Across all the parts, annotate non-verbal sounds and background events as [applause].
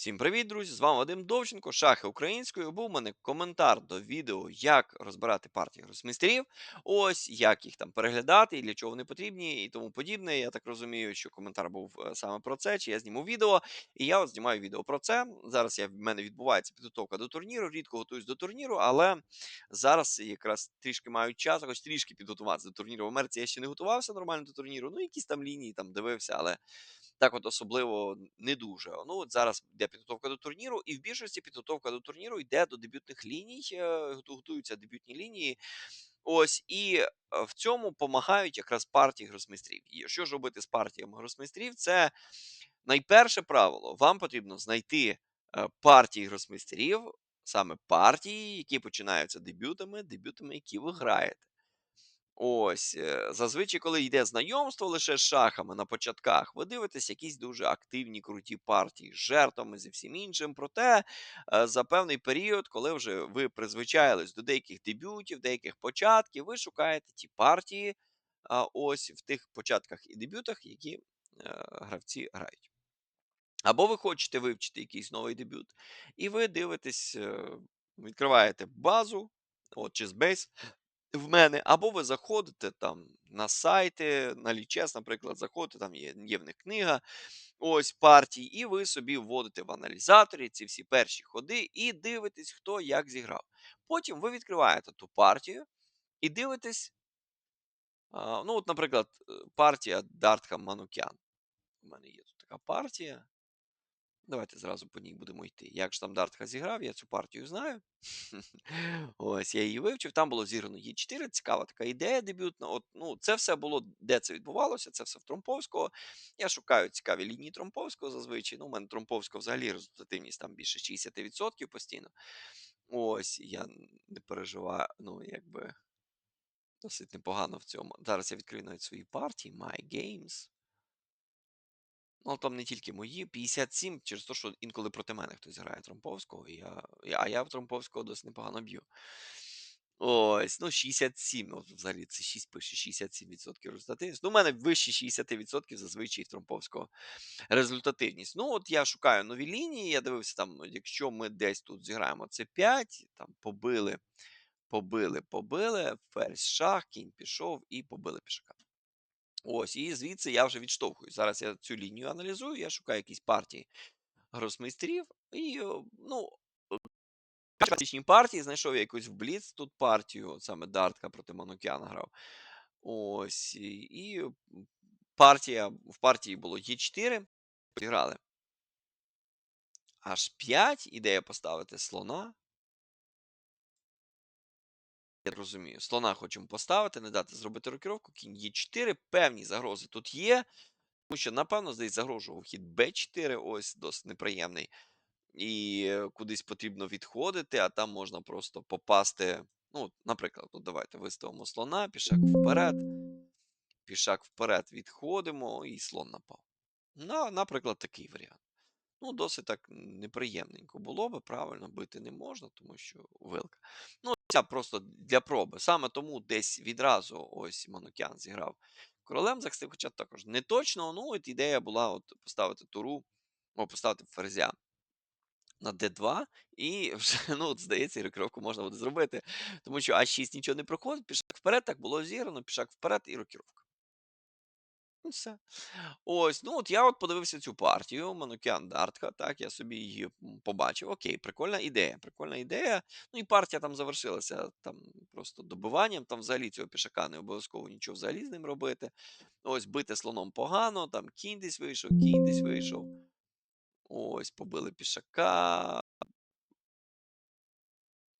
Всім привіт, друзі! З вами Вадим Довченко, шахи українською. Був у мене коментар до відео, як розбирати партії гросмейстерів. Ось як їх там переглядати і для чого вони потрібні, і тому подібне. Я так розумію, що коментар був е, саме про це. Чи я зніму відео, і я от знімаю відео про це. Зараз я, в мене відбувається підготовка до турніру, рідко готуюсь до турніру, але зараз якраз трішки маю час, хоч трішки підготуватися до турніру. В Америці я ще не готувався нормально до турніру. Ну, якісь там лінії там дивився, але так от особливо не дуже. Ну от зараз йде підготовка до турніру, і в більшості підготовка до турніру йде до дебютних ліній, е, готуються дебютні лінії. Ось і е, в цьому допомагають якраз партії гросмейстрів. І що ж робити з партіями гросмейстрів? Це найперше правило. Вам потрібно знайти е, партії гросмейстерів, саме партії, які починаються дебютами, дебютами, які ви граєте. Ось, е, зазвичай, коли йде знайомство лише з шахами на початках, ви дивитесь якісь дуже активні круті партії з жертвами зі всім іншим. Проте е, за певний період, коли вже ви призвичаїлись до деяких дебютів, деяких початків, ви шукаєте ті партії, ось в тих початках і дебютах, які е, гравці грають. Або ви хочете вивчити якийсь новий дебют, і ви дивитесь, відкриваєте базу, от Chessbase, в мене, або ви заходите там на сайти, на Лічес, наприклад, заходите, там є, є в них книга, ось партій, і ви собі вводите в аналізаторі ці всі перші ходи і дивитесь, хто як зіграв. Потім ви відкриваєте ту партію і дивитесь, ну, от, наприклад, е, партія Дартхам Манукян. У мене є тут така партія. Давайте зразу по ній будемо йти. Як ж там Дартха зіграв, я цю партію знаю. [laughs] Ось, я її вивчив. Там було зіграно Є4. Цікава така ідея дебютна. От, ну, це все було, де це відбувалося, це все в Тромповського. Я шукаю цікаві лінії Тромповського зазвичай. Ну, у мене Тромповського взагалі результативність там більше 60% постійно. Ось, я не переживаю, ну, якби досить непогано в цьому. Зараз я відкрию навіть свої партії, My Games. Ну, там не тільки мої, 57 через те, що інколи проти мене хтось грає Тромповського, і я, а я в Тромповського досить непогано б'ю. Ось, ну 67, ну взагалі це 6 пише, 67% результативність. Ну, у мене вище 60% зазвичай в Тромповського результативність. Ну, от я шукаю нові лінії, я дивився там, ну, якщо ми десь тут зіграємо це 5, там побили, побили, побили, ферзь шах, кінь пішов і побили пішака. Ось, і звідси я вже відштовхую. Зараз я цю лінію аналізую, я шукаю якісь партії гросмейстерів, і, о, ну, класичні партії, знайшов я якусь в Бліц тут партію, саме Дартка проти Манукяна грав. Ось, і, і партія, в партії було Є4, зіграли H5, ідея поставити слона. Я розумію, слона хочемо поставити, не дати зробити рокіровку, кінь Є4, певні загрози тут є. Тому що, напевно, здесь загрожував хід Б4, ось досить неприємний. І е, кудись потрібно відходити, а там можна просто попасти. Ну, наприклад, тут давайте виставимо слона, пішак вперед, пішак вперед відходимо, і слон напав. На, наприклад, такий варіант. Ну, досить так неприємненько було би, правильно бити не можна, тому що вилка. Ну, ця просто для проби. Саме тому десь відразу ось Манукян зіграв королем захистив, хоча також не точно. Ну, от ідея була от поставити туру, о, поставити ферзя на d2, і [laughs] вже, ну, от, здається, рокіровку можна буде зробити. Тому що А6 нічого не проходить, пішак вперед, так було зіграно, пішак вперед і рокіровка. [laughs] Все. Ось, ну от я от подивився цю партію, Манукян Дартка, так, я собі її побачив. Окей, прикольна ідея, прикольна ідея. Ну і партія там завершилася там просто добиванням. Там взагалі цього пішака не обов'язково нічого взагалі з ним робити. Ось бити слоном погано, там кінь десь вийшов, кінь десь вийшов. Ось, побили пішака.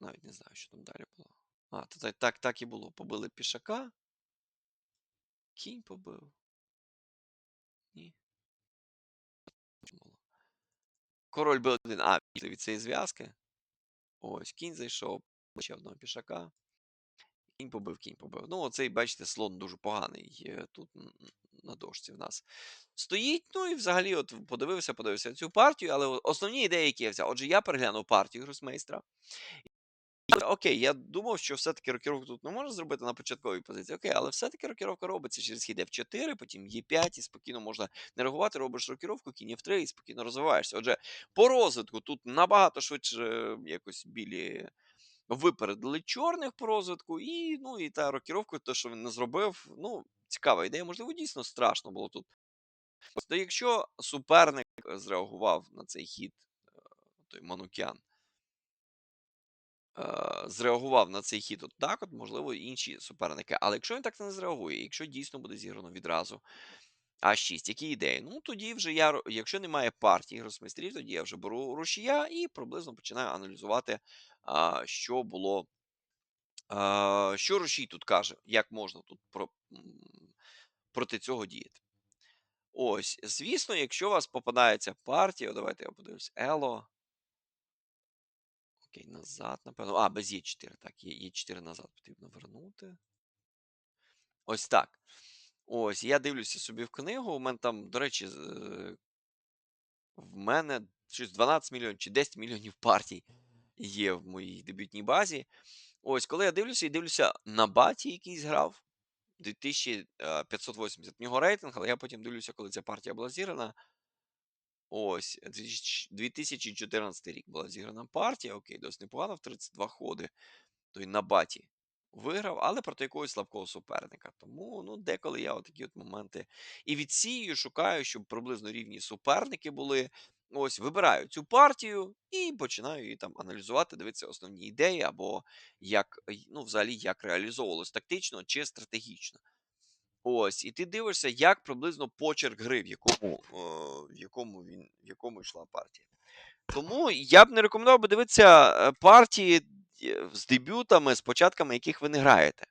Навіть не знаю, що там далі було. А, то так, так і було. Побили пішака. Кінь побив. Ні. що було. Король Б1. А, від цієї зв'язки. Ось, кінь зайшов, ще одного пішака. Кінь побив, кінь побив. Ну, оцей, бачите, слон дуже поганий тут на дошці в нас стоїть. Ну і взагалі, от подивився, подивився цю партію, але основні ідеї, які я взяв. Отже, я переглянув партію гросмейстра. Окей, я думав, що все-таки рокіровку тут не можна зробити на початковій позиції. Окей, але все-таки рокіровка робиться через хід F4, потім Е5, і спокійно можна не реагувати, робиш рокіровку, кінь F3 і спокійно розвиваєшся. Отже, по розвитку тут набагато швидше е, якось білі випередили чорних по розвитку, і ну і та рокіровка, те, що він не зробив, ну, цікава ідея. Можливо, дійсно страшно було тут. То якщо суперник зреагував на цей хід, е, той Манукян, е, зреагував на цей хід от так, от, можливо, інші суперники. Але якщо він так не зреагує, якщо дійсно буде зіграно відразу А6, які ідеї? Ну тоді вже я, якщо немає партії гросмейстрів, тоді я вже беру рушія і приблизно починаю аналізувати, що було. Що рушій тут каже, як можна тут про, проти цього діяти. Ось, звісно, якщо у вас попадається партія, давайте я подивлюсь, Ело. Окей, назад, напевно. А, без Е4. Так, є Е4 назад потрібно вернути. Ось так. Ось, я дивлюся собі в книгу. У мене там, до речі, е, в мене щось 12 мільйонів чи 10 мільйонів партій є в моїй дебютній базі. Ось, коли я дивлюся і дивлюся на баті, який зграв. 2580 в нього рейтинг, але я потім дивлюся, коли ця партія була зіграна. Ось, 2014 рік була зіграна партія. Окей, досить непогано, в 32 ходи. Той на баті виграв, але проти якогось слабкого суперника. Тому ну, деколи я такі от моменти і відсію, шукаю, щоб приблизно рівні суперники були. Ось, вибираю цю партію і починаю її там аналізувати, дивитися основні ідеї, або як, ну, взагалі, як реалізовувалось тактично чи стратегічно. Ось, і ти дивишся, як приблизно почерк гри, в якому, е, в якому він, в якому йшла партія. Тому я б не рекомендував би дивитися е, партії е, з дебютами, з початками, яких ви не граєте.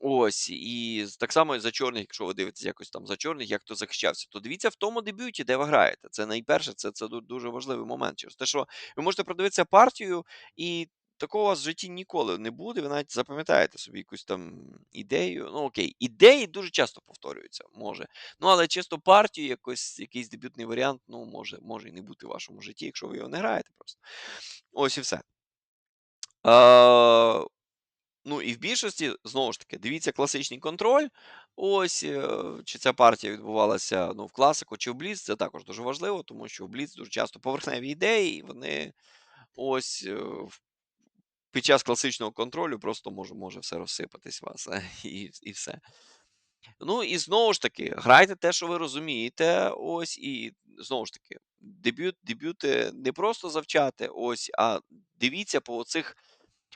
Ось, і так само і за чорних, якщо ви дивитесь якось там за чорних, як хто захищався, то дивіться в тому дебюті, де ви граєте. Це найперше, це, це дуже важливий момент. Через те, що ви можете продивитися партію, і такого в житті ніколи не буде. Ви навіть запам'ятаєте собі якусь там ідею. Ну окей, ідеї дуже часто повторюються, може. Ну, але чисто партію, якось, якийсь дебютний варіант, ну, може, може і не бути в вашому житті, якщо ви його не граєте просто. Ось і все. А, Ну і в більшості, знову ж таки, дивіться класичний контроль. Ось е, чи ця партія відбувалася ну, в класику чи в Бліц, це також дуже важливо, тому що в Бліц дуже часто поверхневі ідеї, і вони ось е, в- під час класичного контролю просто може, може все розсипатись вас, і, і все. Ну і знову ж таки, грайте те, що ви розумієте. Ось, і знову ж таки, дебют, дебюти не просто завчати, ось, а дивіться по цих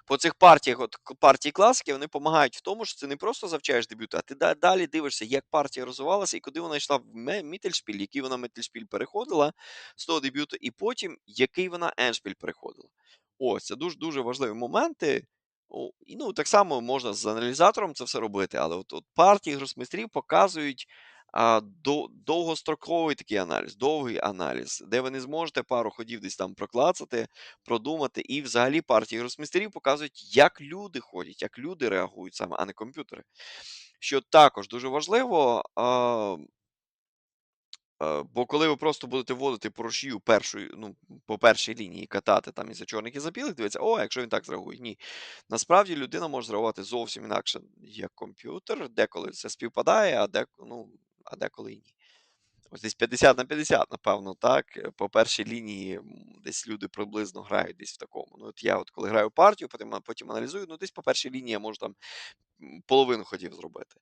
по цих партіях, от партії класики, вони допомагають в тому, що ти не просто завчаєш дебют, а ти далі дивишся, як партія розвивалася і куди вона йшла в Міттельшпіль, який вона Міттельшпіль переходила з того дебюту, і потім який вона Еншпіль переходила. Ось, це дуже дуже важливі моменти. І ну, так само можна з аналізатором це все робити, але от, от партії гросмейстрів показують а, до, довгостроковий такий аналіз, довгий аналіз, де ви не зможете пару ходів десь там проклацати, продумати. І взагалі партії гросмейстерів показують, як люди ходять, як люди реагують саме, а не комп'ютери. Що також дуже важливо. А, бо коли ви просто будете вводити по рушію першої, ну, по першій лінії катати там із-за чорних і за білих, дивиться, о, якщо він так зреагує. Ні. Насправді людина може зреагувати зовсім інакше, як комп'ютер. Деколи це співпадає, а, дек, ну, а деколи і ні. Ось десь 50 на 50, напевно, так. Е, По першій лінії десь люди приблизно грають десь в такому. Ну, от я, от коли граю партію, потім, потім аналізую, ну десь по першій лінії я можу там половину хотів зробити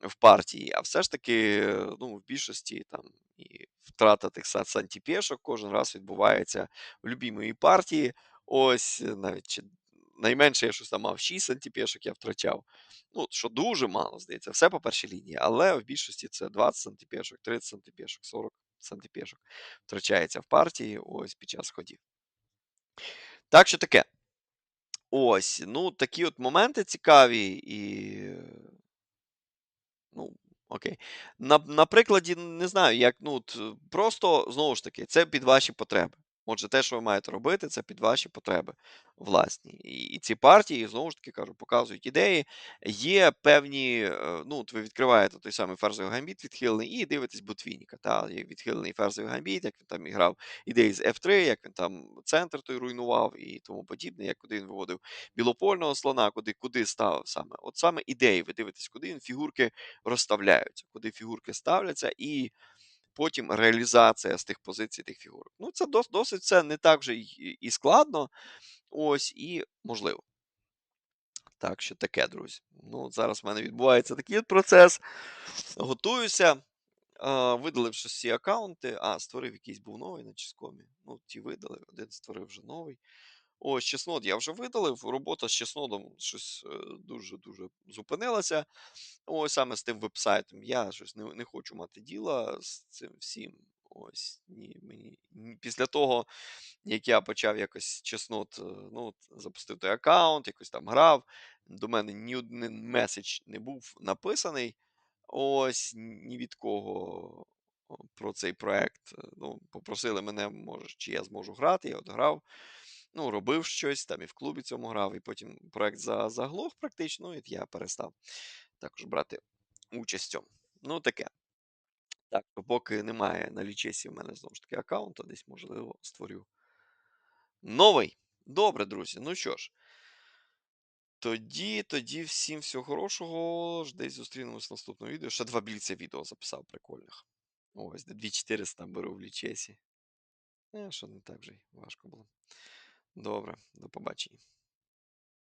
в партії, а все ж таки, е, ну, в більшості там і втрата тих са- сантіпешок кожен раз відбувається в любій моїй партії. Ось навіть чи найменше я щось там мав 6 сантіпешок, я втрачав. Ну, що дуже мало, здається, все по першій лінії, але в більшості це 20 сантипешок, 30 сантипешок, 40 сантипешок втрачається в партії ось під час ходів. Так що таке. Ось, ну, такі от моменти цікаві, і Ну, окей. На, на прикладі, не знаю, як, ну, просто, знову ж таки, це під ваші потреби. Отже, те, що ви маєте робити, це під ваші потреби власні. І, ці партії, знову ж таки кажу, показують ідеї. Є певні, е, ну, от ви відкриваєте той самий ферзовий гамбіт відхилений і дивитесь Ботвініка. Та, є відхилений ферзовий гамбіт, як він там іграв ідеї з F3, як він там центр той руйнував і тому подібне, як куди він виводив білопольного слона, куди, куди ставив саме. От саме ідеї, ви дивитесь, куди він фігурки розставляються, куди фігурки ставляться, і потім реалізація з тих позицій тих фігурок. Ну, це дос, досить це не так вже і, складно. Ось, і можливо. Так що таке, друзі. Ну, зараз в мене відбувається такий процес. Готуюся. А, видаливши всі аккаунти. А, створив якийсь був новий на Ческомі. Ну, ті видалив, один створив вже новий. Ось, чеснот я вже видалив. Робота з чеснодом щось е, дуже-дуже зупинилася. Ось саме з тим вебсайтом. Я щось не, не хочу мати діла з цим всім. Ось ні, мені після того, як я почав якось чеснот, е, ну, запустив аккаунт, якось там грав. До мене ні один меседж не був написаний. Ось ні від кого про цей проект. Е, Ну, попросили мене, може, чи я зможу грати. Я от грав, ну, робив щось, там і в клубі цьому грав, і потім проект за- заглох практично, і я перестав також брати участь цьому. Ну, таке. Так, поки немає на лічесі в мене знову ж таки аккаунта, десь, можливо, створю новий. Добре, друзі. Ну що ж, тоді, тоді всім всього хорошого. Десь зустрінемось в наступному відео. Ще два більця відео записав прикольних. Ось, де 2400 беру в лічесі. Е, що не так вже й важко було. Добре, до побачення.